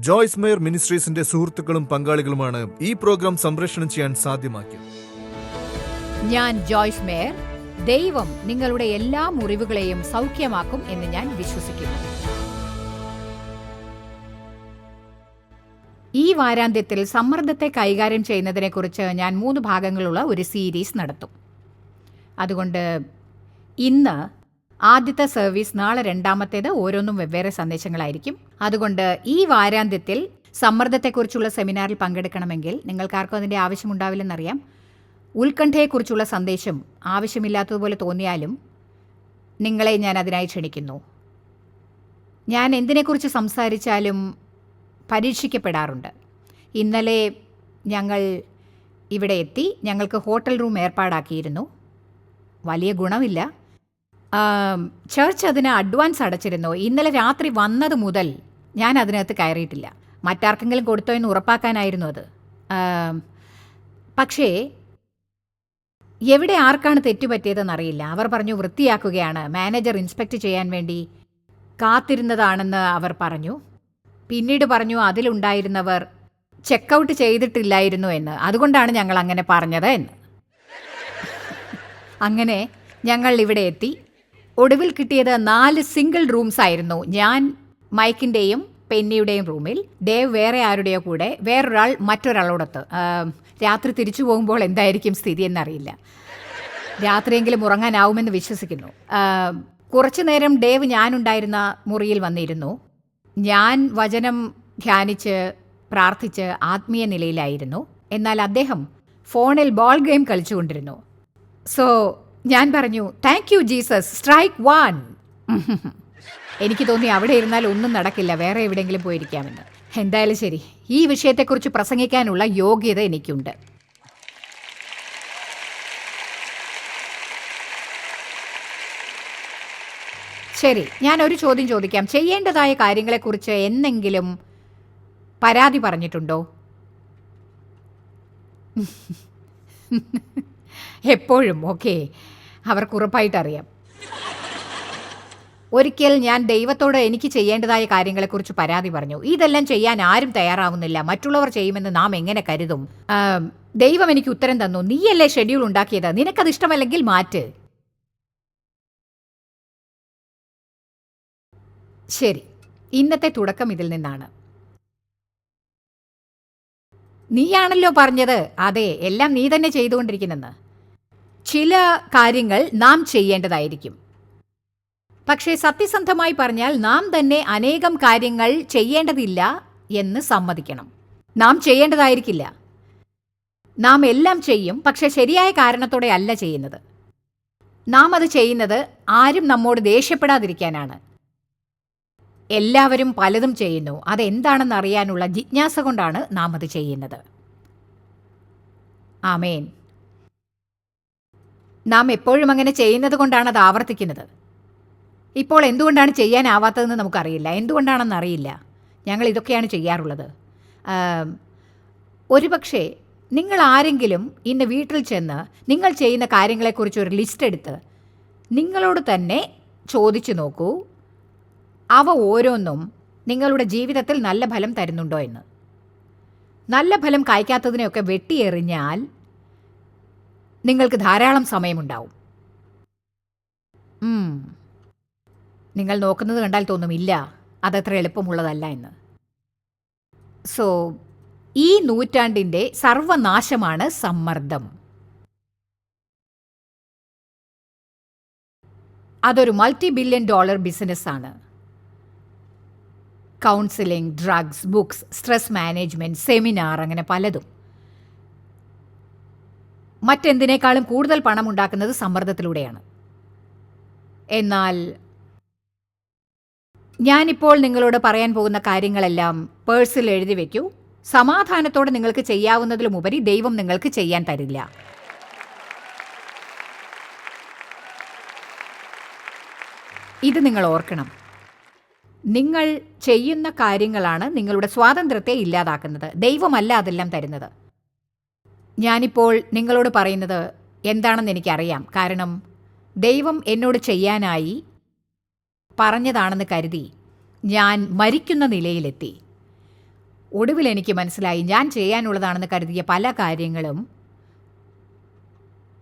Joyce Meyer മിനിസ്ട്രീസിന്റെ സുഹൃത്തുക്കളും പങ്കാളികളുമാണ് ഈ programme സംപ്രേഷണം ചെയ്യാൻ സാധ്യമാക്കിയത്. ഞാൻ ജോയ്സ് മേയർ. ദൈവം നിങ്ങളുടെ എല്ലാ മുറിവുകളെയും സൗഖ്യമാക്കും എന്ന് ഞാൻ വിശ്വസിക്കുന്നു. ഈ വാരാന്ത്യത്തിൽ സമ്മർദ്ദത്തെ കൈകാര്യം ചെയ്യുന്നതിനെക്കുറിച്ച് ഞാൻ മൂന്ന് ഭാഗങ്ങളുള്ള ഒരു സീരീസ് നടത്തും. അതുകൊണ്ട് ഇന്ന് ആദ്യത്തെ സർവീസ് നാളെ രണ്ടാമത്തേത് ഓരോന്നും വെവ്വേറെ സന്ദേശങ്ങളായിരിക്കും. അതുകൊണ്ട് ഈ വാരാന്ത്യത്തിൽ സമ്മർദ്ദത്തെക്കുറിച്ചുള്ള സെമിനാറിൽ പങ്കെടുക്കണമെങ്കിൽ നിങ്ങൾക്കാർക്കും അതിന്റെ ആവശ്യമുണ്ടാവില്ലെന്നറിയാം. ഉത്കണ്ഠയെക്കുറിച്ചുള്ള സന്ദേശം ആവശ്യമില്ലാത്തതുപോലെ തോന്നിയാലും നിങ്ങളെ ഞാൻ അതിനായി ക്ഷണിക്കുന്നു. ഞാൻ എന്തിനെക്കുറിച്ച് സംസാരിച്ചാലും പരീക്ഷിക്കപ്പെടാറുണ്ട്. ഇന്നലെ ഞങ്ങൾ ഇവിടെ എത്തി ഞങ്ങൾക്ക് ഹോട്ടൽ റൂം ഏർപ്പാടാക്കിയിരുന്നു. വലിയ ഗുണമില്ല. ചർച്ച് അതിന് അഡ്വാൻസ് അടച്ചിരുന്നു. ഇന്നലെ രാത്രി വന്നത് മുതൽ ഞാൻ അതിനകത്ത് കയറിയിട്ടില്ല. മറ്റാർക്കെങ്കിലും കൊടുത്തോ എന്ന് ഉറപ്പാക്കാനായിരുന്നു അത്. പക്ഷേ എവിടെ ആർക്കാണ് തെറ്റുപറ്റിയതെന്നറിയില്ല. അവർ പറഞ്ഞു വൃത്തിയാക്കുകയാണ്. മാനേജർ ഇൻസ്പെക്ട് ചെയ്യാൻ വേണ്ടി കാത്തിരുന്നതാണെന്ന് അവർ പറഞ്ഞു. പിന്നീട് പറഞ്ഞു അതിലുണ്ടായിരുന്നവർ ചെക്കൗട്ട് ചെയ്തിട്ടില്ലായിരുന്നു എന്ന്. അതുകൊണ്ടാണ് ഞങ്ങൾ അങ്ങനെ പറഞ്ഞത് എന്ന്. അങ്ങനെ ഞങ്ങൾ ഇവിടെ എത്തി. ഒടുവിൽ കിട്ടിയത് നാല് സിംഗിൾ റൂംസ് ആയിരുന്നു. ഞാൻ മൈക്കിന്റെയും പെന്നിയുടെയും റൂമിൽ ദേവ് വേറെ ആരുടെയോ കൂടെ വേറൊരാൾ മറ്റൊരാളോടൊത്ത്. രാത്രി തിരിച്ചു പോകുമ്പോൾ എന്തായിരിക്കും സ്ഥിതി എന്നറിയില്ല. രാത്രിയെങ്കിലും ഉറങ്ങാനാവുമെന്ന് വിശ്വസിക്കുന്നു. കുറച്ചു നേരം ഡേവ് ഞാനുണ്ടായിരുന്ന മുറിയിൽ വന്നിരുന്നു. ഞാൻ വചനം ധ്യാനിച്ച് പ്രാർത്ഥിച്ച് ആത്മീയ നിലയിലായിരുന്നു. എന്നാൽ അദ്ദേഹം ഫോണിൽ ബോൾ ഗെയിം കളിച്ചുകൊണ്ടിരുന്നു. സോ ഞാൻ പറഞ്ഞു thank you Jesus strike one എനിക്ക് തോന്നി അവിടെ ഇരുന്നാൽ ഒന്നും നടക്കില്ല. വേറെ എവിടെയെങ്കിലും പോയിരിക്കാമെന്ന്. എന്തായാലും ശരി. ഈ വിഷയത്തെക്കുറിച്ച് പ്രസംഗിക്കാനുള്ള യോഗ്യത എനിക്കുണ്ട്. ശരി ഞാൻ ഒരു ചോദ്യം ചോദിക്കാം. ചെയ്യേണ്ടതായ കാര്യങ്ങളെക്കുറിച്ച് എന്തെങ്കിലും പരാതി പറഞ്ഞിട്ടുണ്ടോ? എപ്പോഴും ഓക്കെ. അവർക്ക് ഉറപ്പായിട്ടറിയാം. ഒരിക്കൽ ഞാൻ ദൈവത്തോട് എനിക്ക് ചെയ്യേണ്ടതായ കാര്യങ്ങളെക്കുറിച്ച് പരാതി പറഞ്ഞു. ഇതെല്ലാം ചെയ്യാൻ ആരും തയ്യാറാവുന്നില്ല. മറ്റുള്ളവർ ചെയ്യുമെന്ന് നാം എങ്ങനെ കരുതും? ദൈവം എനിക്ക് ഉത്തരം തന്നു. നീയല്ലേ ഷെഡ്യൂൾ ഉണ്ടാക്കിയത്? നിനക്കത് ഇഷ്ടമല്ലെങ്കിൽ മാറ്റ്. ശരി. ഇന്നത്തെ തുടക്കം ഇതിൽ നിന്നാണ്. നീയാണല്ലോ പറഞ്ഞത്. അതെ എല്ലാം നീ തന്നെ ചെയ്തുകൊണ്ടിരിക്കുന്നെന്ന്. ചില കാര്യങ്ങൾ നാം ചെയ്യേണ്ടതായിരിക്കും. പക്ഷേ സത്യസന്ധമായി പറഞ്ഞാൽ നാം തന്നെ അനേകം കാര്യങ്ങൾ ചെയ്യേണ്ടതില്ല എന്ന് സമ്മതിക്കണം. നാം ചെയ്യേണ്ടതായിരിക്കില്ല. നാം എല്ലാം ചെയ്യും പക്ഷെ ശരിയായ കാരണത്തോടെ അല്ല ചെയ്യുന്നത്. നാം അത് ചെയ്യുന്നത് ആരും നമ്മോട് ദേഷ്യപ്പെടാതിരിക്കാനാണ്. എല്ലാവരും പലതും ചെയ്യുന്നു. അതെന്താണെന്ന് അറിയാനുള്ള ജിജ്ഞാസ കൊണ്ടാണ് നാം അത് ചെയ്യുന്നത്. ആമേൻ. നാം എപ്പോഴും അങ്ങനെ ചെയ്യുന്നത് കൊണ്ടാണ് അത് ആവർത്തിക്കുന്നത്. ഇപ്പോൾ എന്തുകൊണ്ടാണ് ചെയ്യാനാവാത്തതെന്ന് നമുക്കറിയില്ല. എന്തുകൊണ്ടാണെന്ന് അറിയില്ല. ഞങ്ങൾ ഇതൊക്കെയാണ് ചെയ്യാറുള്ളത്. ഒരുപക്ഷേ നിങ്ങൾ ആരെങ്കിലും ഇന്ന് വീട്ടിൽ ചെന്ന് നിങ്ങൾ ചെയ്യുന്ന കാര്യങ്ങളെക്കുറിച്ച് ഒരു ലിസ്റ്റ് എടുത്ത് നിങ്ങളോട് തന്നെ ചോദിച്ചു നോക്കൂ. അവ ഓരോന്നും നിങ്ങളുടെ ജീവിതത്തിൽ നല്ല ഫലം തരുന്നുണ്ടോ എന്ന്. നല്ല ഫലം കായ്ക്കാത്തതിനെയൊക്കെ വെട്ടിയെറിഞ്ഞാൽ നിങ്ങൾക്ക് ധാരാളം സമയമുണ്ടാവും. നിങ്ങൾ നോക്കുന്നത് കണ്ടാൽ തോന്നും ഇല്ല അതത്ര എളുപ്പമുള്ളതല്ല എന്ന്. സോ ഈ നൂറ്റാണ്ടിന്റെ സർവനാശമാണ് സമ്മർദ്ദം. അതൊരു മൾട്ടി ബില്യൺ ഡോളർ ബിസിനസ്സാണ് counselling drugs books stress management seminar അങ്ങനെ പലതും. മറ്റെന്തിനേക്കാളും കൂടുതൽ പണം ഉണ്ടാക്കുന്നത് സമ്മർദ്ദത്തിലൂടെയാണ്. എന്നാൽ ഞാനിപ്പോൾ നിങ്ങളോട് പറയാൻ പോകുന്ന കാര്യങ്ങളെല്ലാം പേഴ്സിൽ എഴുതി വെക്കൂ. സമാധാനത്തോടെ നിങ്ങൾക്ക് ചെയ്യാവുന്നതിലുമുപരി ദൈവം നിങ്ങൾക്ക് ചെയ്യാൻ തരില്ല. ഇത് നിങ്ങൾ ഓർക്കണം. നിങ്ങൾ ചെയ്യുന്ന കാര്യങ്ങളാണ് നിങ്ങളുടെ സ്വാതന്ത്ര്യത്തെ ഇല്ലാതാക്കുന്നത്. ദൈവമല്ല അതെല്ലാം തരുന്നത്. ഞാനിപ്പോൾ നിങ്ങളോട് പറയുന്നത് എന്താണെന്ന് എനിക്കറിയാം. കാരണം ദൈവം എന്നോട് ചെയ്യാനായി പറഞ്ഞതാണെന്ന് കരുതി ഞാൻ മരിക്കുന്ന നിലയിലെത്തി. ഒടുവിൽ എനിക്ക് മനസ്സിലായി ഞാൻ ചെയ്യാനുള്ളതാണെന്ന് കരുതിയ പല കാര്യങ്ങളും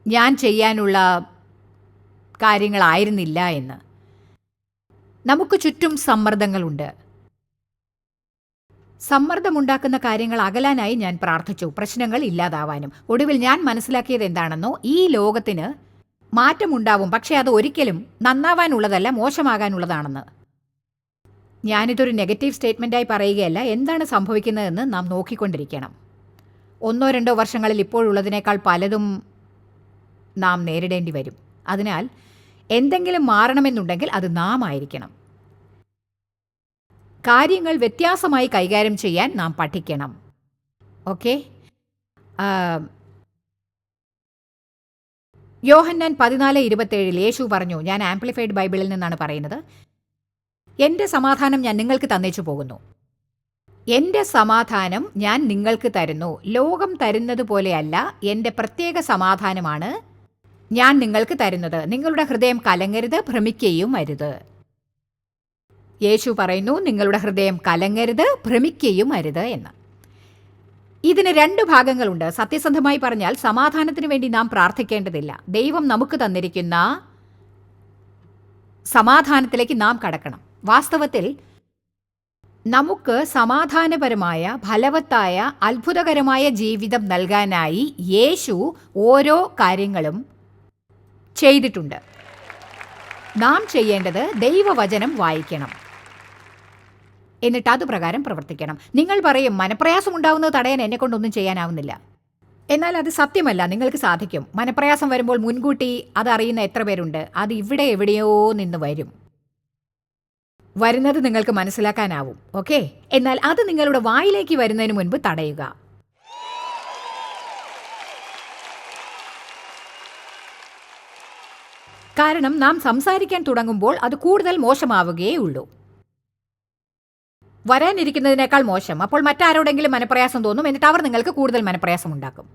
ഞാൻ ചെയ്യാനുള്ള കാര്യങ്ങളായിരുന്നില്ല എന്ന്. നമുക്ക് ചുറ്റും സമ്മർദ്ദങ്ങളുണ്ട്. സമ്മർദ്ദമുണ്ടാക്കുന്ന കാര്യങ്ങൾ അകലാനായി ഞാൻ പ്രാർത്ഥിച്ചു. പ്രശ്നങ്ങൾ ഇല്ലാതാവാനും. ഒടുവിൽ ഞാൻ മനസ്സിലാക്കിയത് എന്താണെന്നോ ഈ ലോകത്തിന് മാറ്റമുണ്ടാവും. പക്ഷേ അത് ഒരിക്കലും നന്നാവാനുള്ളതല്ല മോശമാകാനുള്ളതാണെന്ന്. ഞാനിതൊരു നെഗറ്റീവ് സ്റ്റേറ്റ്മെന്റായി പറയുകയല്ല എന്താണ് സംഭവിക്കുന്നതെന്ന് നാം നോക്കിക്കൊണ്ടിരിക്കണം. ഒന്നോ രണ്ടോ വർഷങ്ങളിൽ ഇപ്പോഴുള്ളതിനേക്കാൾ പലതും നാം നേരിടേണ്ടി വരും അതിനാൽ എന്തെങ്കിലും മാറണമെന്നുണ്ടെങ്കിൽ അത് നാം ആയിരിക്കണം കാര്യങ്ങൾ വ്യത്യാസമായി കൈകാര്യം ചെയ്യാൻ നാം പഠിക്കണം. ഓക്കെ യോഹന്നാൻ പതിനാല് ഇരുപത്തേഴിൽ യേശു പറഞ്ഞു ഞാൻ ആംപ്ലിഫൈഡ് ബൈബിളിൽ നിന്നാണ് പറയുന്നത്. എന്റെ സമാധാനം ഞാൻ നിങ്ങൾക്ക് തന്നേച്ചു പോകുന്നു. എന്റെ സമാധാനം ഞാൻ നിങ്ങൾക്ക് തരുന്നു. ലോകം തരുന്നത് പോലെയല്ല എന്റെ പ്രത്യേക സമാധാനമാണ് ഞാൻ നിങ്ങൾക്ക് തരുന്നത്. നിങ്ങളുടെ ഹൃദയം കലങ്ങരുത് ഭ്രമിക്കുകയും അരുത്. യേശു പറയുന്നു നിങ്ങളുടെ ഹൃദയം കലങ്ങരുത് ഭ്രമിക്കുകയും അരുത് എന്ന്. ഇതിന് രണ്ട് ഭാഗങ്ങളുണ്ട്. സത്യസന്ധമായി പറഞ്ഞാൽ സമാധാനത്തിന് വേണ്ടി നാം പ്രാർത്ഥിക്കേണ്ടതില്ല. ദൈവം നമുക്ക് തന്നിരിക്കുന്ന സമാധാനത്തിലേക്ക് നാം കടക്കണം. വാസ്തവത്തിൽ നമുക്ക് സമാധാനപരമായ ഫലവത്തായ അത്ഭുതകരമായ ജീവിതം നൽകാനായി യേശു ഓരോ കാര്യങ്ങളും ചെയ്തിട്ടുണ്ട്. നാം ചെയ്യേണ്ടത് ദൈവവചനം വായിക്കണം. എന്നിട്ട് അത് പ്രകാരം പ്രവർത്തിക്കണം. നിങ്ങൾ പറയും മനപ്രയാസം ഉണ്ടാവുന്നത് തടയാൻ എന്നെ കൊണ്ടൊന്നും ചെയ്യാനാവുന്നില്ല. എന്നാൽ അത് സത്യമല്ല നിങ്ങൾക്ക് സാധിക്കും. മനപ്രയാസം വരുമ്പോൾ മുൻകൂട്ടി അതറിയുന്ന എത്ര പേരുണ്ട് അത് ഇവിടെ എവിടെയോ നിന്ന് വരും. വരുന്നത് നിങ്ങൾക്ക് മനസ്സിലാക്കാനാവും ഓക്കെ? എന്നാൽ അത് നിങ്ങളുടെ വായിലേക്ക് വരുന്നതിന് മുൻപ് തടയുക. കാരണം നാം സംസാരിക്കാൻ തുടങ്ങുമ്പോൾ അത് കൂടുതൽ മോശമാവുകയേ ഉള്ളൂ. വരാനിരിക്കുന്നതിനേക്കാൾ മോശം. അപ്പോൾ മറ്റാരോടെങ്കിലും മനപ്രയാസം തോന്നും എന്നിട്ട് അവർ നിങ്ങൾക്ക് കൂടുതൽ മനപ്രയാസം ഉണ്ടാക്കും.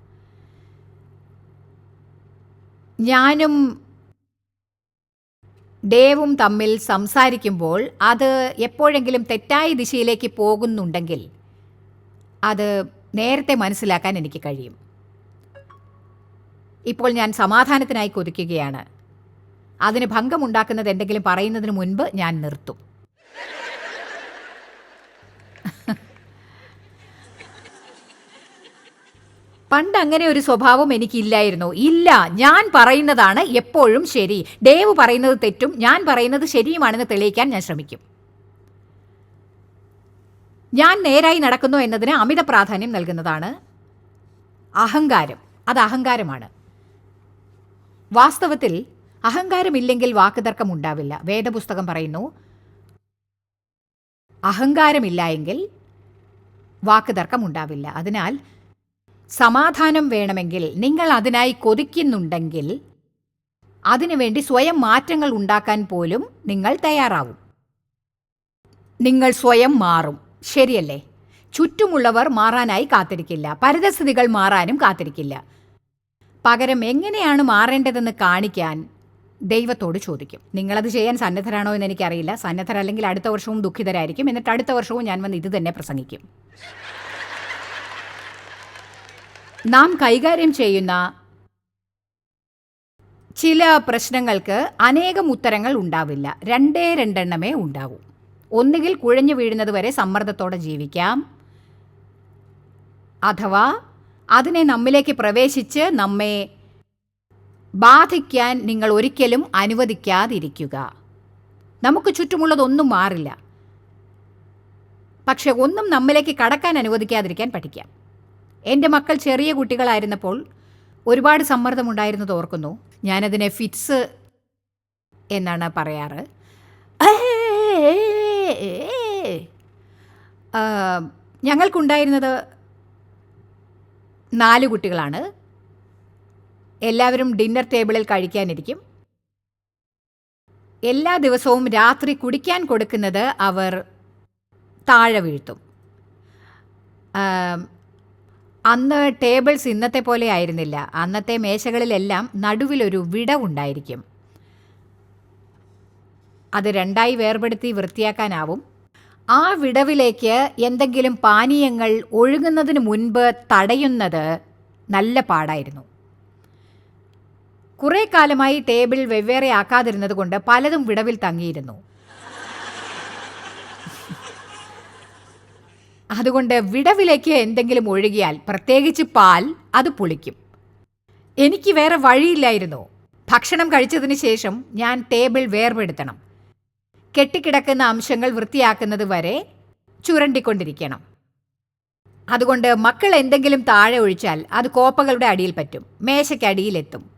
ഞാനും ദേവും തമ്മിൽ സംസാരിക്കുമ്പോൾ അത് എപ്പോഴെങ്കിലും തെറ്റായ ദിശയിലേക്ക് പോകുന്നുണ്ടെങ്കിൽ അത് നേരത്തെ മനസ്സിലാക്കാൻ എനിക്ക് കഴിയും. ഇപ്പോൾ ഞാൻ സമാധാനത്തിനായി കൊതിക്കുകയാണ്. അതിന് ഭംഗമുണ്ടാക്കുന്നത് എന്തെങ്കിലും പറയുന്നതിന് മുൻപ് ഞാൻ നിർത്തും. പണ്ട് അങ്ങനെ ഒരു സ്വഭാവം എനിക്കില്ലായിരുന്നു. ഇല്ല ഞാൻ പറയുന്നതാണ് എപ്പോഴും ശരി. ഡേവ് പറയുന്നത് തെറ്റും ഞാൻ പറയുന്നത് ശരിയുമാണെന്ന് തെളിയിക്കാൻ ഞാൻ ശ്രമിക്കും. ഞാൻ നേരായി നടക്കുന്നു എന്നതിന് അമിത പ്രാധാന്യം നൽകുന്നതാണ് അഹങ്കാരം. അത് അഹങ്കാരമാണ്. വാസ്തവത്തിൽ അഹങ്കാരമില്ലെങ്കിൽ വാക്കുതർക്കം ഉണ്ടാവില്ല. വേദപുസ്തകം പറയുന്നു അഹങ്കാരമില്ല എങ്കിൽ വാക്കുതർക്കം ഉണ്ടാവില്ല. അതിനാൽ സമാധാനം വേണമെങ്കിൽ നിങ്ങൾ അതിനായി കൊതിക്കുന്നുണ്ടെങ്കിൽ അതിനുവേണ്ടി സ്വയം മാറ്റങ്ങൾ ഉണ്ടാക്കാൻ പോലും നിങ്ങൾ തയ്യാറാവും. നിങ്ങൾ സ്വയം മാറും. ശരിയല്ലേ? ചുറ്റുമുള്ളവർ മാറാനായി കാത്തിരിക്കില്ല. പരിതസ്ഥിതികൾ മാറാനും കാത്തിരിക്കില്ല. പകരം എങ്ങനെയാണ് മാറേണ്ടതെന്ന് കാണിക്കാൻ ദൈവത്തോട് ചോദിക്കും. നിങ്ങളത് ചെയ്യാൻ സന്നദ്ധരാണോ എന്ന് എനിക്കറിയില്ല. സന്നദ്ധരല്ലെങ്കിൽ അടുത്ത വർഷവും ദുഃഖിതരായിരിക്കും. എന്നിട്ട് അടുത്ത വർഷവും ഞാൻ വന്ന് ഇത് തന്നെ പ്രസംഗിക്കും. നാം കൈകാര്യം ചെയ്യുന്ന ചില പ്രശ്നങ്ങൾക്ക് അനേകം ഉത്തരങ്ങൾ ഉണ്ടാവില്ല. രണ്ടേ രണ്ടെണ്ണമേ ഉണ്ടാവൂ. ഒന്നുകിൽ കുഴഞ്ഞു വീഴുന്നത് വരെ സമ്മർദ്ദത്തോടെ ജീവിക്കാം. അഥവാ അതിനെ നമ്മിലേക്ക് പ്രവേശിച്ച് നമ്മെ ബാധിക്കാൻ നിങ്ങൾ ഒരിക്കലും അനുവദിക്കാതിരിക്കുക. നമുക്ക് ചുറ്റുമുള്ളതൊന്നും മാറില്ല. പക്ഷെ ഒന്നും നമ്മിലേക്ക് കടക്കാൻ അനുവദിക്കാതിരിക്കാൻ പഠിക്കാം. എന്റെ മക്കൾ ചെറിയ കുട്ടികളായിരുന്നപ്പോൾ ഒരുപാട് സമ്മർദ്ദമുണ്ടായിരുന്നത് ഓർക്കുന്നു. ഞാനതിനെ ഫിറ്റ്സ് എന്നാണ് പറയാറ്. ഞങ്ങൾക്കുണ്ടായിരുന്നത് നാല് കുട്ടികളാണ്. എല്ലാവരും ഡിന്നർ ടേബിളിൽ കഴിക്കാനിരിക്കും. എല്ലാ ദിവസവും രാത്രി കുടിക്കാൻ കൊടുക്കുന്നത് അവർ താഴെ വീഴ്ത്തും. അന്ന് ടേബിൾസ് ഇന്നത്തെ പോലെ ആയിരുന്നില്ല. അന്നത്തെ മേശകളിലെല്ലാം നടുവിലൊരു വിടവുണ്ടായിരിക്കും അത് രണ്ടായി വേർപെടുത്തി വൃത്തിയാക്കാനാവും. ആ വിടവിലേക്ക് എന്തെങ്കിലും പാനീയങ്ങൾ ഒഴുകുന്നതിന് മുൻപ് തടയുന്നത് നല്ല പാടായിരുന്നു. കുറേ കാലമായി ടേബിൾ വെവ്വേറെ ആക്കാതിരുന്നത് കൊണ്ട് പലതും വിടവിൽ തങ്ങിയിരുന്നു. അതുകൊണ്ട് വിടവിലേക്ക് എന്തെങ്കിലും ഒഴുകിയാൽ പ്രത്യേകിച്ച് പാൽ അത് പുളിക്കും. എനിക്ക് വേറെ വഴിയില്ലായിരുന്നു. ഭക്ഷണം കഴിച്ചതിന് ശേഷം ഞാൻ ടേബിൾ വേർപെടുത്തണം. കെട്ടിക്കിടക്കുന്ന അംശങ്ങൾ വൃത്തിയാക്കുന്നത് വരെ ചുരണ്ടിക്കൊണ്ടിരിക്കണം. അതുകൊണ്ട് മക്കൾ എന്തെങ്കിലും താഴെ ഒഴിച്ചാൽ അത് കോപ്പകളുടെ അടിയിൽ പറ്റും. മേശയ്ക്കടിയിലെത്തും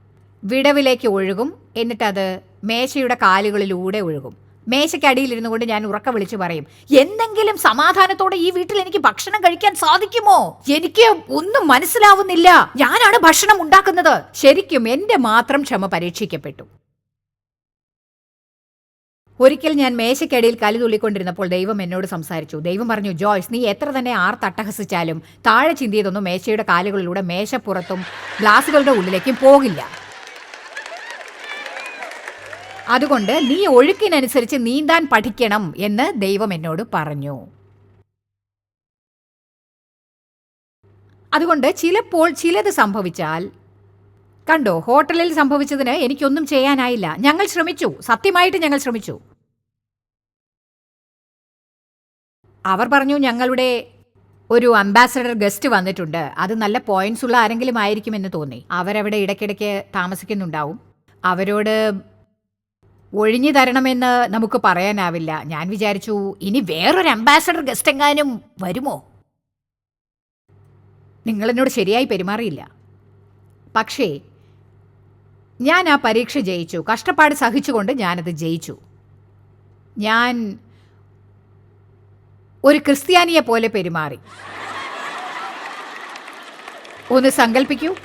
വിടവിലേക്ക് ഒഴുകും. എന്നിട്ടത് മേശയുടെ കാലുകളിലൂടെ ഒഴുകും. മേശയ്ക്കടിയിലിരുന്നു കൊണ്ട് ഞാൻ ഉറക്ക വിളിച്ചു പറയും എന്തെങ്കിലും സമാധാനത്തോടെ ഈ വീട്ടിൽ എനിക്ക് ഭക്ഷണം കഴിക്കാൻ സാധിക്കുമോ? എനിക്ക് ഒന്നും മനസ്സിലാവുന്നില്ല. ഞാനാണ് ഭക്ഷണം ഉണ്ടാക്കുന്നത്. ശരിക്കും എന്റെ മാത്രം ക്ഷമ പരീക്ഷിക്കപ്പെട്ടു. ഒരിക്കൽ ഞാൻ മേശയ്ക്കടിയിൽ കലി തുള്ളിക്കൊണ്ടിരുന്നപ്പോൾ ദൈവം എന്നോട് സംസാരിച്ചു. ദൈവം പറഞ്ഞു ജോയ്സ് നീ എത്ര തന്നെ ആർ തട്ടഹസിച്ചാലും താഴെ ചിന്തിയതൊന്നും മേശയുടെ കാലുകളിലൂടെ മേശപ്പുറത്തും ഗ്ലാസുകളുടെ ഉള്ളിലേക്കും പോകില്ല. അതുകൊണ്ട് നീ ഒഴുക്കിനനുസരിച്ച് നീന്താൻ പഠിക്കണം എന്ന് ദൈവം എന്നോട് പറഞ്ഞു. അതുകൊണ്ട് ചിലപ്പോൾ ചിലത് സംഭവിച്ചാൽ കണ്ടോ ഹോട്ടലിൽ സംഭവിച്ചതിന് എനിക്കൊന്നും ചെയ്യാനായില്ല. ഞങ്ങൾ ശ്രമിച്ചു. സത്യമായിട്ട് ഞങ്ങൾ ശ്രമിച്ചു. അവർ പറഞ്ഞു ഞങ്ങളുടെ ഒരു അംബാസഡർ ഗസ്റ്റ് വന്നിട്ടുണ്ട്. അത് നല്ല പോയിന്റ്സ് ഉള്ള ആരെങ്കിലും ആയിരിക്കുമെന്ന് തോന്നി. അവരവിടെ ഇടയ്ക്കിടയ്ക്ക് താമസിക്കുന്നുണ്ടാവും. അവരോട് ഒഴിഞ്ഞു തരണമെന്ന് നമുക്ക് പറയാനാവില്ല. ഞാൻ വിചാരിച്ചു ഇനി വേറൊരു അംബാസഡർ ഗസ്റ്റ് എങ്ങാനും വരുമോ? നിങ്ങളെന്നോട് ശരിയായി പെരുമാറിയില്ല. പക്ഷേ ഞാൻ ആ പരീക്ഷ ജയിച്ചു. കഷ്ടപ്പാട് സഹിച്ചുകൊണ്ട് ഞാനത് ജയിച്ചു. ഞാൻ ഒരു ക്രിസ്ത്യാനിയെ പോലെ പെരുമാറി. ഒന്ന് സങ്കല്പിക്കൂ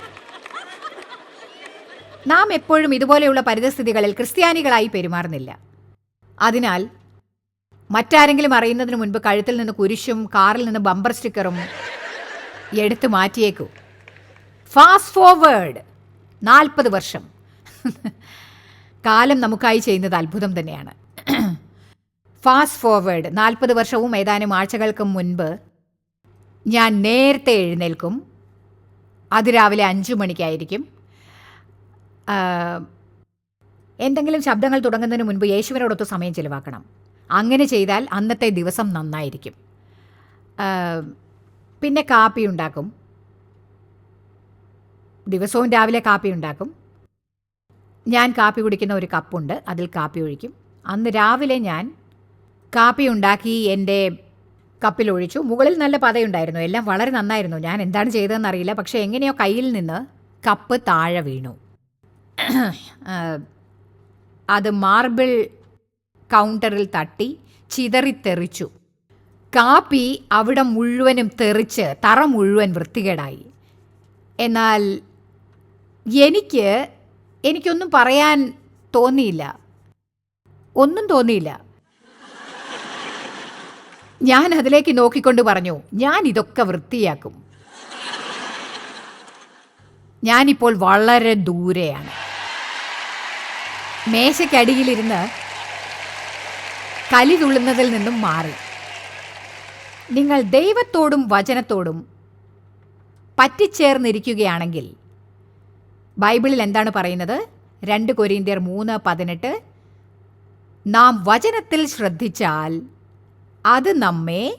നാം എപ്പോഴും ഇതുപോലെയുള്ള പരിതസ്ഥിതികളിൽ ക്രിസ്ത്യാനികളായി പെരുമാറുന്നില്ല. അതിനാൽ മറ്റാരെങ്കിലും അറിയുന്നതിന് മുൻപ് കഴുത്തിൽ നിന്ന് കുരിശും കാറിൽ നിന്ന് ബമ്പർ സ്റ്റിക്കറും എടുത്തു മാറ്റിയേക്കൂ. ഫാസ്റ്റ് ഫോർവേഡ് നാൽപ്പത് വർഷം. കാലം നമുക്കായി ചെയ്യുന്നത് അത്ഭുതം തന്നെയാണ്. ഫാസ്റ്റ് ഫോർവേഡ് നാൽപ്പത് വർഷവും ഏതാനും ആഴ്ചകൾക്ക് മുൻപ് ഞാൻ നേരത്തെ എഴുന്നേൽക്കും. അത് രാവിലെ അഞ്ചു മണിക്കായിരിക്കും. എന്തെങ്കിലും ശബ്ദങ്ങൾ തുടങ്ങുന്നതിന് മുൻപ് യേശുവിനോടൊത്ത് സമയം ചിലവാക്കണം. അങ്ങനെ ചെയ്താൽ അന്നത്തെ ദിവസം നന്നായിരിക്കും. പിന്നെ കാപ്പി ഉണ്ടാക്കും. ദിവസവും രാവിലെ കാപ്പി ഉണ്ടാക്കും. ഞാൻ കാപ്പി കുടിക്കുന്ന ഒരു കപ്പുണ്ട് അതിൽ കാപ്പി ഒഴിക്കും. അന്ന് രാവിലെ ഞാൻ കാപ്പി ഉണ്ടാക്കി എന്റെ കപ്പിൽ ഒഴിച്ചു. മുകളിൽ നല്ല പതയുണ്ടായിരുന്നു എല്ലാം വളരെ നന്നായിരുന്നു. ഞാൻ എന്താണ് ചെയ്തതെന്നറിയില്ല പക്ഷേ എങ്ങനെയോ കയ്യിൽ നിന്ന് കപ്പ് താഴെ വീണു. അത് മാർബിൾ കൗണ്ടറിൽ തട്ടി ചിതറിത്തെറിച്ചു കാപ്പി അവിടെ മുഴുവനും തെറിച്ച് തറ മുഴുവൻ വൃത്തികേടായി. എന്നാൽ എനിക്ക് എനിക്കൊന്നും പറയാൻ തോന്നിയില്ല. ഒന്നും തോന്നിയില്ല. ഞാൻ അതിലേക്ക് നോക്കിക്കൊണ്ട് പറഞ്ഞു ഞാൻ ഇതൊക്കെ വൃത്തിയാക്കും. ഞാനിപ്പോൾ വളരെ ദൂരെയാണ്. മേശയ്ക്കടിയിലിരുന്ന് കലി തുള്ളുന്നതിൽ നിന്നും മാറി. നിങ്ങൾ ദൈവത്തോടും വചനത്തോടും പറ്റിച്ചേർന്നിരിക്കുകയാണെങ്കിൽ ബൈബിളിൽ എന്താണ് പറയുന്നത്? രണ്ട് കൊരിന്ത്യർ മൂന്ന് പതിനെട്ട്. നാം വചനത്തിൽ ശ്രദ്ധിച്ചാൽ അത് നമ്മെ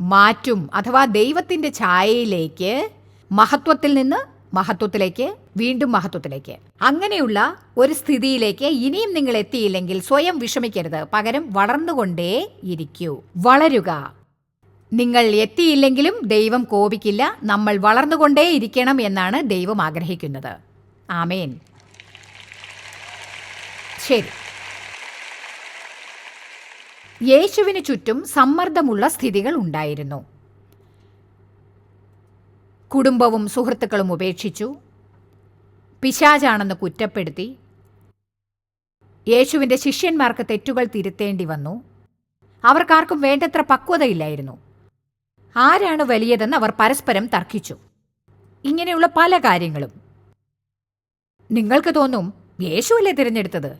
മാറ്റും. അഥവാ ദൈവത്തിന്റെ ഛായയിലേക്ക് മഹത്വത്തിൽ നിന്ന് മഹത്വത്തിലേക്ക് വീണ്ടും മഹത്വത്തിലേക്ക്. അങ്ങനെയുള്ള ഒരു സ്ഥിതിയിലേക്ക് ഇനിയും നിങ്ങൾ എത്തിയില്ലെങ്കിൽ സ്വയം വിഷമിക്കരുത്. പകരം വളർന്നുകൊണ്ടേ ഇരിക്കൂ. വളരുക. നിങ്ങൾ എത്തിയില്ലെങ്കിലും ദൈവം കോപിക്കില്ല. നമ്മൾ വളർന്നുകൊണ്ടേ ഇരിക്കണം എന്നാണ് ദൈവം ആഗ്രഹിക്കുന്നത്. ആമേൻ. ശരി. യേശുവിന് ചുറ്റും സമ്മർദ്ദമുള്ള സ്ഥിതികൾ ഉണ്ടായിരുന്നു. കുടുംബവും സുഹൃത്തുക്കളും ഉപേക്ഷിച്ചു. പിശാചാണെന്ന് കുറ്റപ്പെടുത്തി. യേശുവിന്റെ ശിഷ്യന്മാർക്ക് തെറ്റുകൾ തിരുത്തേണ്ടി വന്നു. അവർക്കാർക്കും വേണ്ടത്ര പക്വതയില്ലായിരുന്നു. ആരാണ് വലിയതെന്ന് അവർ പരസ്പരം തർക്കിച്ചു. ഇങ്ങനെയുള്ള പല കാര്യങ്ങളും. നിങ്ങൾക്ക് തോന്നും യേശുവല്ലേ തിരഞ്ഞെടുത്തത്?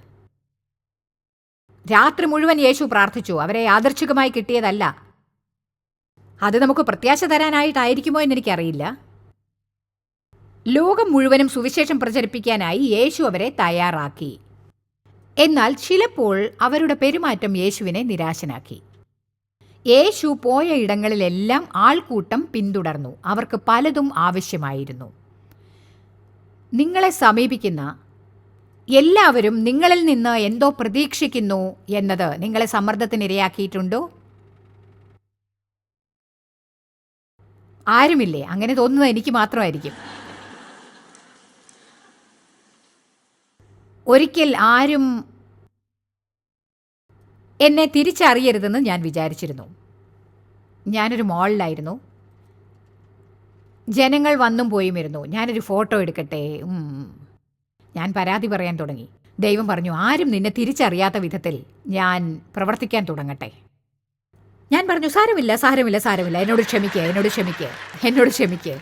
രാത്രി മുഴുവൻ യേശു പ്രാർത്ഥിച്ചു. അവരെ യാദർച്ഛികമായി കിട്ടിയതല്ല. അത് നമുക്ക് പ്രത്യാശ തരാനായിട്ടായിരിക്കുമോ എന്നെനിക്കറിയില്ല. ലോകം മുഴുവനും സുവിശേഷം പ്രചരിപ്പിക്കാനായി യേശു അവരെ തയ്യാറാക്കി. എന്നാൽ ചിലപ്പോൾ അവരുടെ പെരുമാറ്റം യേശുവിനെ നിരാശനാക്കി. യേശു പോയ ഇടങ്ങളിലെല്ലാം ആൾക്കൂട്ടം പിന്തുടർന്നു. അവർക്ക് പലതും ആവശ്യമായിരുന്നു. നിങ്ങളെ സമീപിക്കുന്ന എല്ലാവരും നിങ്ങളിൽ നിന്ന് എന്തോ പ്രതീക്ഷിക്കുന്നു എന്നത് നിങ്ങളെ സമ്മർദ്ദത്തിനിരയാക്കിയിട്ടുണ്ടോ? ആരുമില്ലേ? അങ്ങനെ തോന്നുന്നത് എനിക്ക് മാത്രമായിരിക്കും. ഒരിക്കൽ ആരും എന്നെ തിരിച്ചറിയരുതെന്ന് ഞാൻ വിചാരിച്ചിരുന്നു. ഞാനൊരു മോളിലായിരുന്നു. ജനങ്ങൾ വന്നും പോയും ഇരുന്നു. ഞാനൊരു ഫോട്ടോ എടുക്കട്ടെ? ഞാൻ പരാതി പറയാൻ തുടങ്ങി. ദൈവം പറഞ്ഞു ആരും നിന്നെ തിരിച്ചറിയാത്ത വിധത്തിൽ ഞാൻ പ്രവർത്തിക്കാൻ തുടങ്ങട്ടെ. ഞാൻ പറഞ്ഞു സാരമില്ല സാരമില്ല സാരമില്ല. എന്നോട് ക്ഷമിക്കുക എന്നോട് ക്ഷമിക്കുക എന്നോട് ക്ഷമിക്കുക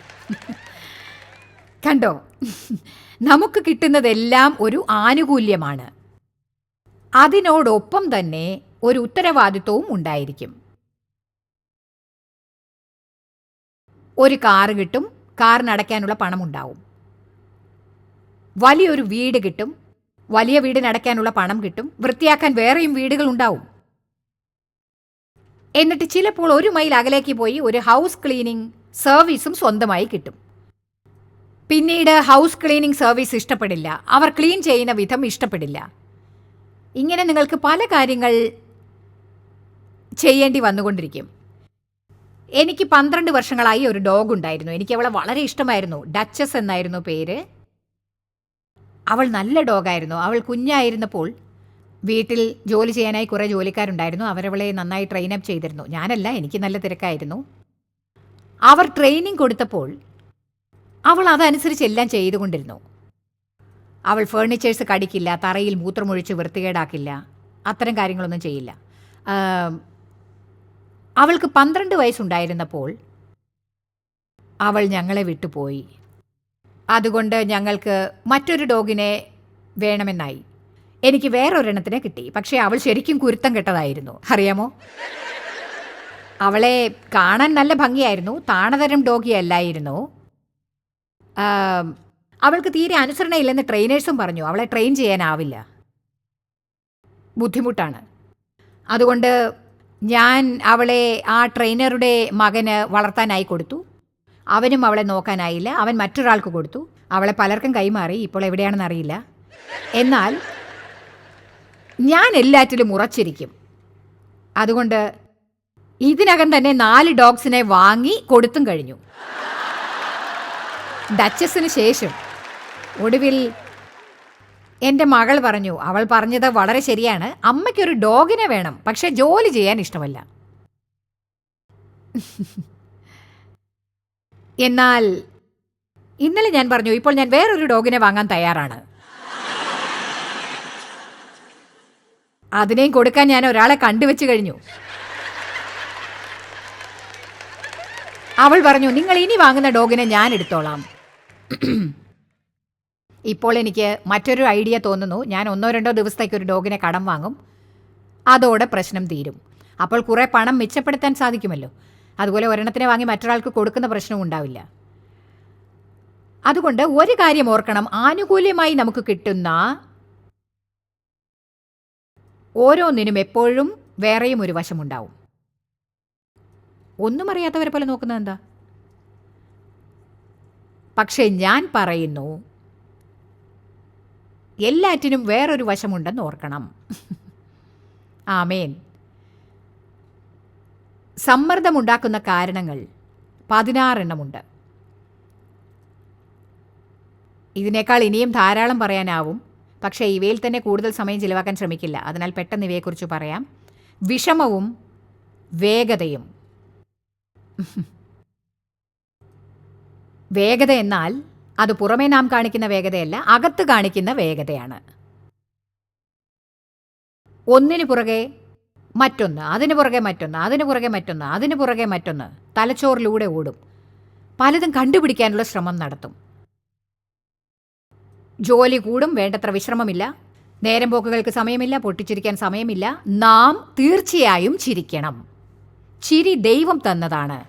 കണ്ടോ? നമുക്ക് കിട്ടുന്നതെല്ലാം ഒരു ആനുകൂല്യമാണ്. അതിനോടൊപ്പം തന്നെ ഒരു ഉത്തരവാദിത്വവും ഉണ്ടായിരിക്കും. ഒരു കാറ് കിട്ടും കാറിനടയ്ക്കാനുള്ള പണമുണ്ടാവും. വലിയൊരു വീട് കിട്ടും വലിയ വീടിനടയ്ക്കാനുള്ള പണം കിട്ടും വൃത്തിയാക്കാൻ വേറെയും വീടുകൾ ഉണ്ടാവും എന്നിട്ട് ചിലപ്പോൾ ഒരു മൈൽ അകലേക്ക് പോയി ഒരു ഹൗസ് ക്ലീനിങ് സർവീസും സ്വന്തമായി കിട്ടും. പിന്നീട് ഹൗസ് ക്ലീനിങ് സർവീസ് ഇഷ്ടപ്പെടില്ല. അവർ ക്ലീൻ ചെയ്യുന്ന വിധം ഇഷ്ടപ്പെടില്ല. ഇങ്ങനെ നിങ്ങൾക്ക് പല കാര്യങ്ങൾ ചെയ്യേണ്ടി വന്നുകൊണ്ടിരിക്കും. എനിക്ക് പന്ത്രണ്ട് വർഷങ്ങളായി ഒരു ഡോഗ് ഉണ്ടായിരുന്നു. എനിക്ക് അവളെ വളരെ ഇഷ്ടമായിരുന്നു. ഡച്ചസ് എന്നായിരുന്നു പേര്. അവൾ നല്ല ഡോഗായിരുന്നു. അവൾ കുഞ്ഞായിരുന്നപ്പോൾ വീട്ടിൽ ജോലി ചെയ്യാനായി കുറേ ജോലിക്കാരുണ്ടായിരുന്നു. അവരവളെ നന്നായി ട്രെയിൻ അപ്പ് ചെയ്തിരുന്നു. ഞാനല്ല എനിക്ക് നല്ല തിരക്കായിരുന്നു. അവർ ട്രെയിനിങ് കൊടുത്തപ്പോൾ അവൾ അതനുസരിച്ച് എല്ലാം ചെയ്തുകൊണ്ടിരുന്നു. അവൾ ഫേർണിച്ചേഴ്സ് കടിക്കില്ല തറയിൽ മൂത്രമൊഴിച്ച് വൃത്തികേടാക്കില്ല അത്തരം കാര്യങ്ങളൊന്നും ചെയ്യില്ല. അവൾക്ക് പന്ത്രണ്ട് വയസ്സുണ്ടായിരുന്നപ്പോൾ അവൾ ഞങ്ങളെ വിട്ടുപോയി. അതുകൊണ്ട് ഞങ്ങൾക്ക് മറ്റൊരു ഡോഗിനെ വേണമെന്നായി. എനിക്ക് വേറൊരെണ്ണത്തിനെ കിട്ടി. പക്ഷേ അവൾ ശരിക്കും കുരുത്തം കെട്ടതായിരുന്നു. അറിയാമോ? അവളെ കാണാൻ നല്ല ഭംഗിയായിരുന്നു. താണതരം ഡോഗി അല്ലായിരുന്നു. അവൾക്ക് തീരെ അനുസരണയില്ലെന്ന് ട്രെയിനേഴ്സും പറഞ്ഞു. അവളെ ട്രെയിൻ ചെയ്യാനാവില്ല. ബുദ്ധിമുട്ടാണ്. അതുകൊണ്ട് ഞാൻ അവളെ ആ ട്രെയിനറുടെ മകന് വളർത്താനായി കൊടുത്തു. അവനും അവളെ നോക്കാനായില്ല. അവൻ മറ്റൊരാൾക്ക് കൊടുത്തു. അവളെ പലർക്കും കൈമാറി. ഇപ്പോൾ എവിടെയാണെന്ന് അറിയില്ല. എന്നാൽ ഞാൻ എല്ലാറ്റിലും ഉറച്ചിരിക്കും. അതുകൊണ്ട് ഇതിനകം തന്നെ നാല് ഡോഗ്സിനെ വാങ്ങി കൊടുത്തും കഴിഞ്ഞു. ഡച്ചസിന് ശേഷം ഒടുവിൽ എന്റെ മകൾ പറഞ്ഞു അവൾ പറഞ്ഞത് വളരെ ശരിയാണ്. അമ്മയ്ക്കൊരു ഡോഗിനെ വേണം പക്ഷെ ജോലി ചെയ്യാൻ ഇഷ്ടമല്ല. എന്നാൽ ഇന്നലെ ഞാൻ പറഞ്ഞു ഇപ്പോൾ ഞാൻ വേറൊരു ഡോഗിനെ വാങ്ങാൻ തയ്യാറാണ്. അതിനെയും കൊടുക്കാൻ ഞാൻ ഒരാളെ കണ്ടുവച്ചു കഴിഞ്ഞു. അവൾ പറഞ്ഞു നിങ്ങൾ ഇനി വാങ്ങുന്ന ഡോഗിനെ ഞാൻ എടുത്തോളാം. ഇപ്പോൾ എനിക്ക് മറ്റൊരു ഐഡിയ തോന്നുന്നു. ഞാൻ ഒന്നോ രണ്ടോ ദിവസത്തേക്ക് ഒരു ഡോഗിനെ കടം വാങ്ങും. അതോടെ പ്രശ്നം തീരും. അപ്പോൾ കുറേ പണം മെച്ചപ്പെടുത്താൻ സാധിക്കുമല്ലോ. അതുപോലെ ഒരെണ്ണത്തിനെ വാങ്ങി മറ്റൊരാൾക്ക് കൊടുക്കുന്ന പ്രശ്നവും ഉണ്ടാവില്ല. അതുകൊണ്ട് ഒരു കാര്യം ഓർക്കണം. ആനുകൂല്യമായി നമുക്ക് കിട്ടുന്ന ഓരോന്നിനും എപ്പോഴും വേറെയും ഒരു വശമുണ്ടാവും. ഒന്നും അറിയാത്തവരെ പോലെ നോക്കുന്നത് എന്താ? പക്ഷേ ഞാൻ പറയുന്നു എല്ലാറ്റിനും വേറൊരു വശമുണ്ടെന്ന് ഓർക്കണം. ആമേൻ. സമ്മർദ്ദമുണ്ടാക്കുന്ന കാരണങ്ങൾ പതിനാറെണ്ണമുണ്ട്. ഇതിനേക്കാൾ ഇനിയും ധാരാളം പറയാനാവും. പക്ഷേ ഇവയിൽ തന്നെ കൂടുതൽ സമയം ചിലവാക്കാൻ ശ്രമിക്കില്ല. അതിനാൽ പെട്ടെന്ന് ഇവയെക്കുറിച്ച് പറയാം. വിഷമവും വേഗതയും. വേഗത എന്നാൽ അത് പുറമേ നാം കാണിക്കുന്ന വേഗതയല്ല അകത്ത് കാണിക്കുന്ന വേഗതയാണ്. ഒന്നിനു പുറകെ മറ്റൊന്ന് അതിന് പുറകെ മറ്റൊന്ന് അതിന് പുറകെ മറ്റൊന്ന് അതിന് പുറകെ മറ്റൊന്ന് തലച്ചോറിലൂടെ ഓടും. പലതും കണ്ടുപിടിക്കാനുള്ള ശ്രമം നടത്തും. ജോലി കൂടും വേണ്ടത്ര വിശ്രമമില്ല. നേരം പോക്കുകൾക്ക് സമയമില്ല പൊട്ടിച്ചിരിക്കാൻ സമയമില്ല. നാം തീർച്ചയായും ചിരിക്കണം. ചിരി ദൈവം തന്നതാണ്.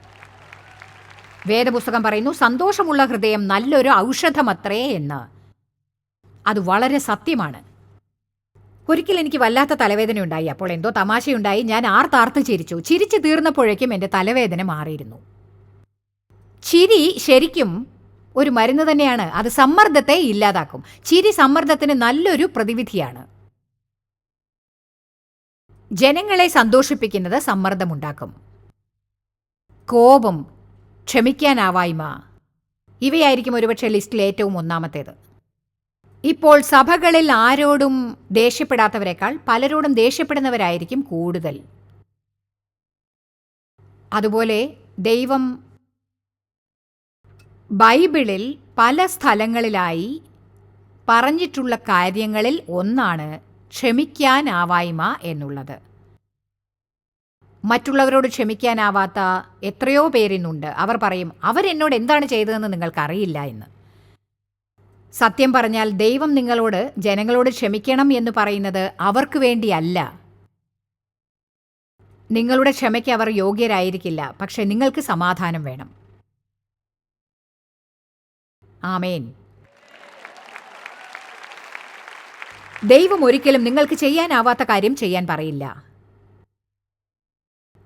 വേദപുസ്തകം പറയുന്നു സന്തോഷമുള്ള ഹൃദയം നല്ലൊരു ഔഷധമത്രേ എന്ന്. അത് വളരെ സത്യമാണ്. ഒരിക്കൽ എനിക്ക് വല്ലാത്ത തലവേദന ഉണ്ടായി. അപ്പോൾ എന്തോ തമാശയുണ്ടായി. ഞാൻ ആർത്താർത്ത് ചിരിച്ചു. ചിരിച്ചു തീർന്നപ്പോഴേക്കും എന്റെ തലവേദന മാറിയിരുന്നു. ചിരി ശരിക്കും ഒരു മരുന്ന് തന്നെയാണ്. അത് സമ്മർദ്ദത്തെ ഇല്ലാതാക്കും. ചിരി സമ്മർദ്ദത്തിന് നല്ലൊരു പ്രതിവിധിയാണ്. ജനങ്ങളെ സന്തോഷിപ്പിക്കുന്നത് സമ്മർദ്ദമുണ്ടാക്കും. കോപം ക്ഷമിക്കാനാവായ്മ. ഇവയായിരിക്കും ഒരുപക്ഷെ ലിസ്റ്റിൽ ഏറ്റവും ഒന്നാമത്തേത്. ഇപ്പോൾ സഭകളിൽ ആരോടും ദേഷ്യപ്പെടാത്തവരെക്കാൾ പലരോടും ദേഷ്യപ്പെടുന്നവരായിരിക്കും കൂടുതൽ. അതുപോലെ ദൈവം ബൈബിളിൽ പല സ്ഥലങ്ങളിലായി പറഞ്ഞിട്ടുള്ള കാര്യങ്ങളിൽ ഒന്നാണ് ക്ഷമിക്കാനാവായ്മ എന്നുള്ളത്. മറ്റുള്ളവരോട് ക്ഷമിക്കാനാവാത്ത എത്രയോ പേരിന്നുണ്ട്. അവർ പറയും അവരെന്നോട് എന്താണ് ചെയ്തതെന്ന് നിങ്ങൾക്കറിയില്ല എന്ന്. സത്യം പറഞ്ഞാൽ ദൈവം നിങ്ങളോട് ജനങ്ങളോട് ക്ഷമിക്കണം എന്ന് പറയുന്നത് അവർക്ക് വേണ്ടിയല്ല. നിങ്ങളുടെ ക്ഷമയ്ക്ക് അവർ യോഗ്യരായിരിക്കില്ല. പക്ഷെ നിങ്ങൾക്ക് സമാധാനം വേണം. ആമേൻ. ദൈവം ഒരിക്കലും നിങ്ങൾക്ക് ചെയ്യാനാവാത്ത കാര്യം ചെയ്യാൻ പറയില്ല.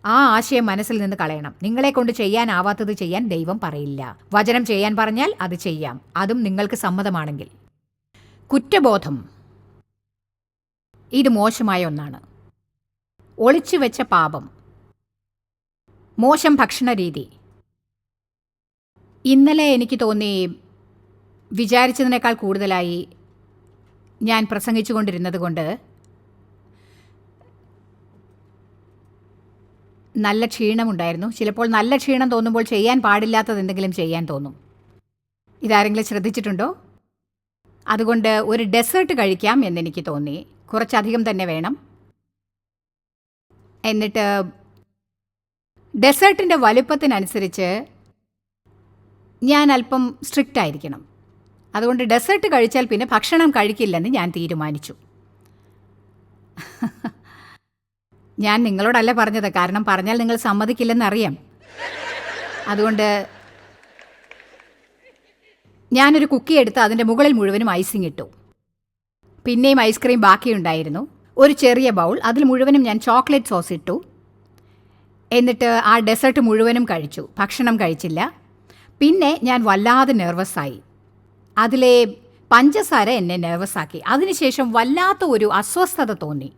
ആ ആശയം മനസ്സിൽ നിന്ന് കളയണം. നിങ്ങളെ കൊണ്ട് ചെയ്യാനാവാത്തത് ചെയ്യാൻ ദൈവം പറയില്ല. വചനം ചെയ്യാൻ പറഞ്ഞാൽ അത് ചെയ്യാം. അതും നിങ്ങൾക്ക് സമ്മതമാണെങ്കിൽ. കുറ്റബോധം. ഇത് മോശമായ ഒന്നാണ്. ഒളിച്ചു വെച്ച പാപം. മോശം ഭക്ഷണ രീതി ഇന്നലെ എനിക്ക് തോന്നി വിചാരിച്ചതിനേക്കാൾ കൂടുതലായി ഞാൻ പ്രസംഗിച്ചുകൊണ്ടിരുന്നത് കൊണ്ട് നല്ല ക്ഷീണമുണ്ടായിരുന്നു. ചിലപ്പോൾ നല്ല ക്ഷീണം തോന്നുമ്പോൾ ചെയ്യാൻ പാടില്ലാത്തത് എന്തെങ്കിലും ചെയ്യാൻ തോന്നും. ഇതാരെങ്കിലും ശ്രദ്ധിച്ചിട്ടുണ്ടോ? അതുകൊണ്ട് ഒരു ഡെസേർട്ട് കഴിക്കാം എന്നെനിക്ക് തോന്നി. കുറച്ചധികം തന്നെ വേണം. എന്നിട്ട് ഡെസേർട്ടിന്റെ വലുപ്പത്തിനനുസരിച്ച് ഞാൻ അല്പം സ്ട്രിക്റ്റ് ആയിരിക്കണം അതുകൊണ്ട് ഡെസേർട്ട് കഴിച്ചാൽ പിന്നെ ഭക്ഷണം കഴിക്കില്ലെന്ന് ഞാൻ തീരുമാനിച്ചു. ഞാൻ നിങ്ങളോടല്ല പറഞ്ഞത് കാരണം പറഞ്ഞാൽ നിങ്ങൾ സമ്മതിക്കില്ലെന്നറിയാം. അതുകൊണ്ട് ഞാനൊരു കുക്കി എടുത്ത് അതിന്റെ മുകളിൽ മുഴുവനും ഐസിങ് ഇട്ടു. പിന്നെയും ഐസ്ക്രീം ബാക്കിയുണ്ടായിരുന്നു. ഒരു ചെറിയ ബൗൾ അതിൽ മുഴുവനും ഞാൻ ചോക്ലേറ്റ് സോസ് ഇട്ടു. എന്നിട്ട് ആ ഡെസേർട്ട് മുഴുവനും കഴിച്ചു. ഭക്ഷണം കഴിച്ചില്ല. പിന്നെ ഞാൻ വല്ലാതെ നെർവസായി. അതിലെ പഞ്ചസാര എന്നെ നെർവസാക്കി അതിനുശേഷം വല്ലാത്ത ഒരു അസ്വസ്ഥത തോന്നി.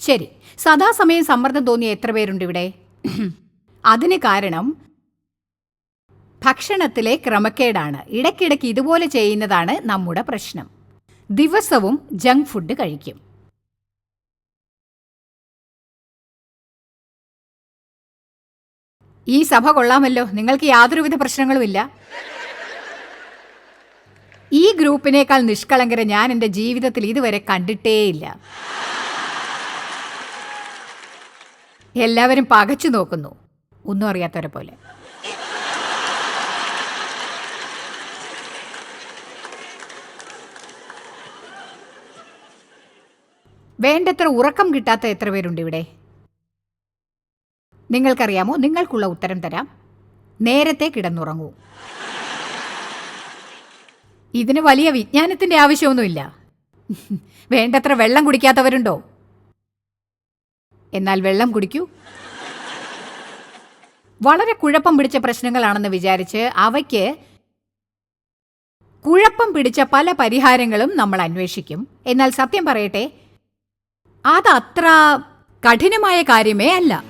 ശരി സദാസമയം സമ്മർദ്ദം തോന്നിയ എത്ര പേരുണ്ട് ഇവിടെ? അതിന് കാരണം ഭക്ഷണത്തിലെ ക്രമക്കേടാണ്. ഇടയ്ക്കിടയ്ക്ക് ഇതുപോലെ ചെയ്യുന്നതാണ് നമ്മുടെ പ്രശ്നം. ദിവസവും ജങ്ക് ഫുഡ് കഴിക്കും. ഈ സഭ കൊള്ളാമല്ലോ. നിങ്ങൾക്ക് യാതൊരുവിധ പ്രശ്നങ്ങളുമില്ല. ഈ ഗ്രൂപ്പിനേക്കാൾ നിഷ്കളങ്കരെ ഞാൻ എന്റെ ജീവിതത്തിൽ ഇതുവരെ കണ്ടിട്ടേയില്ല. എല്ലാവരും പകച്ചു നോക്കുന്നു. ഒന്നും അറിയാത്തവരെ പോലെ. വേണ്ടത്ര ഉറക്കം കിട്ടാത്ത എത്ര പേരുണ്ട് ഇവിടെ? നിങ്ങൾക്കറിയാമോ? നിങ്ങൾക്കുള്ള ഉത്തരം തരാം. നേരത്തെ കിടന്നുറങ്ങൂ. ഇതിന് വലിയ വിജ്ഞാനത്തിന്റെ ആവശ്യമൊന്നുമില്ല. വേണ്ടത്ര വെള്ളം കുടിക്കാത്തവരുണ്ടോ? എന്നാൽ വെള്ളം കുടിക്കൂ. വളരെ കുഴപ്പം പിടിച്ച പ്രശ്നങ്ങളാണെന്ന് വിചാരിച്ച് അവയ്ക്ക് കുഴപ്പം പിടിച്ച പല പരിഹാരങ്ങളും നമ്മൾ അന്വേഷിക്കും. എന്നാൽ സത്യം പറയട്ടെ അത് അത്ര കഠിനമായ കാര്യമേ അല്ല.